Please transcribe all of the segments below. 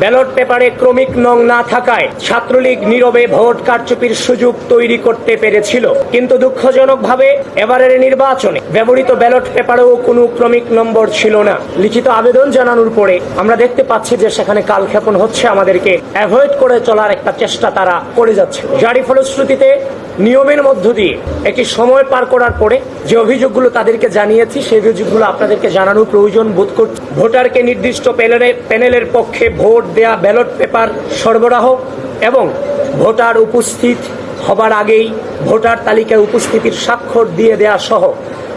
Ballot পেপারে ক্রমিক নং না থাকায় ছাত্রলীগ নীরবে ভোট কারচুপির সুযোগ তৈরি করতে পেরেছিল। কিন্তু দুঃখজনকভাবে এবারের নির্বাচনে ব্যবহৃত ব্যালট পেপারেও কোনো ক্রমিক নম্বর ছিল না। লিখিত আবেদন জানানোর পরে আমরা দেখতে পাচ্ছি যে সেখানে কালক্ষেপণ হচ্ছে আমাদেরকে। অ্যাভয়েড করে চলার একটা চেষ্টা তারা করে যাচ্ছে। যারই ফলশ্রুতিতে নিয়মের মধ্য দিয়ে একটি সময় পার করার পরে যে অভিযোগগুলো তাদেরকে জানিয়েছি, সেই অভিযোগগুলো আপনাদেরকে জানানোর প্রয়োজন বোধ করছি। ভোটারকে নির্দিষ্ট প্যানেলের প্যানেলের পক্ষে ভোট দেয়া ব্যালট পেপার সরবরাহ এবং ভোটার উপস্থিত হবার আগেই ভোটার তালিকায় উপস্থিতির স্বাক্ষর দিয়ে দেয়া সহ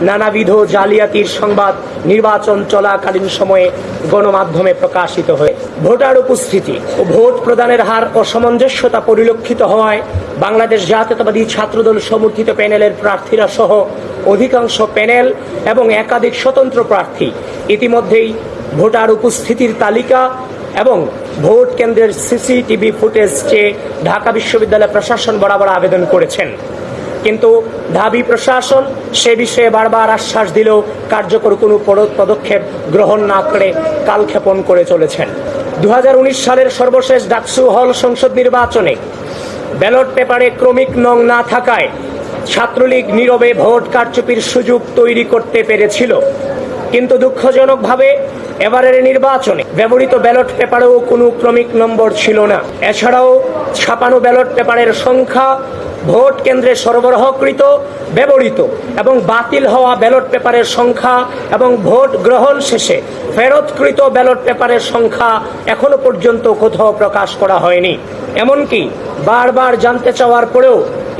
নানাবিধ জালিয়াতির সংবাদ নির্বাচন চলাকালীন সময়ে গণমাধ্যমে প্রকাশিত হয়ে। ভোটার উপস্থিতি ও ভোট প্রদানের হার অসামঞ্জস্যতা পরিলক্ষিত হওয়ায় বাংলাদেশ জাতীয়তাবাদী ছাত্রদল সমর্থিত প্যানেলের প্রার্থীরা সহ অধিকাংশ প্যানেল এবং একাধিক স্বতন্ত্র প্রার্থী ইতিমধ্যেই ভোটার উপস্থিতির তালিকা এবং ভোট কেন্দ্রের সিসিটিভি ফুটেজ চেয়ে ঢাকা বিশ্ববিদ্যালয় প্রশাসন বরাবর আবেদন করেছেন। কিন্তু ঢাবি প্রশাসন সে বিষয়ে বারবার আশ্বাস দিলেও কার্যকর কোনো পদক্ষেপ গ্রহণ না করে কালক্ষেপণ করে চলেছেন। দু হাজার উনিশ সালের সর্বশেষ ডাকসু হল সংসদ নির্বাচনে ব্যালট পেপারে ক্রমিক নং না থাকায় ছাত্রলীগ নীরবে ভোট কারচুপির সুযোগ তৈরি করতে পেরেছিল। কিন্তু দুঃখজনকভাবে এবারের নির্বাচনে ব্যবহৃত ব্যালট পেপারেও কোনো ক্রমিক নম্বর ছিল না। এছাড়াও ছাপানো ব্যালট পেপারের সংখ্যা ভোট কেন্দ্রে সরবরাহকৃত, ব্যবহৃত এবং বাতিল হওয়া ব্যালট পেপারের সংখ্যা এবং ভোট গ্রহণ শেষে ফেরতকৃত ব্যালট পেপারের সংখ্যা এখনও পর্যন্ত কোথাও প্রকাশ করা হয়নি। এমনকি বারবার জানতে চাওয়ার পরেও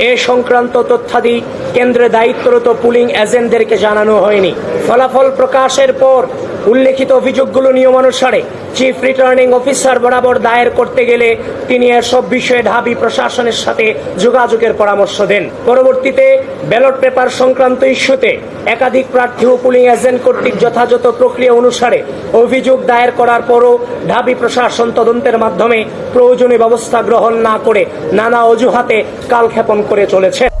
এ সংক্রান্ত তথ্যাদি কেন্দ্রে দায়িত্বরত পুলিং এজেন্টদেরকে জানানো হয়নি। ফলাফল প্রকাশের পর উল্লেখিত অভিযোগগুলো নিয়মানুসারে চিফ রিটার্নিং অফিসার বরাবর দায়ের করতে গেলে তিনি এসব বিষয়ে ঢাবি প্রশাসনের সাথে যোগাযোগের পরামর্শ দেন। পরবর্তীতে ব্যালট পেপার সংক্রান্ত ইস্যুতে একাধিক প্রার্থী ও পুলিং এজেন্ট কর্তৃক যথাযথ প্রক্রিয়া অনুসারে অভিযোগ দায়ের করার পরও ঢাবি প্রশাসন তদন্তের মাধ্যমে প্রয়োজনীয় ব্যবস্থা গ্রহণ না করে নানা অজুহাতে কালক্ষেপণ করে চলেছে।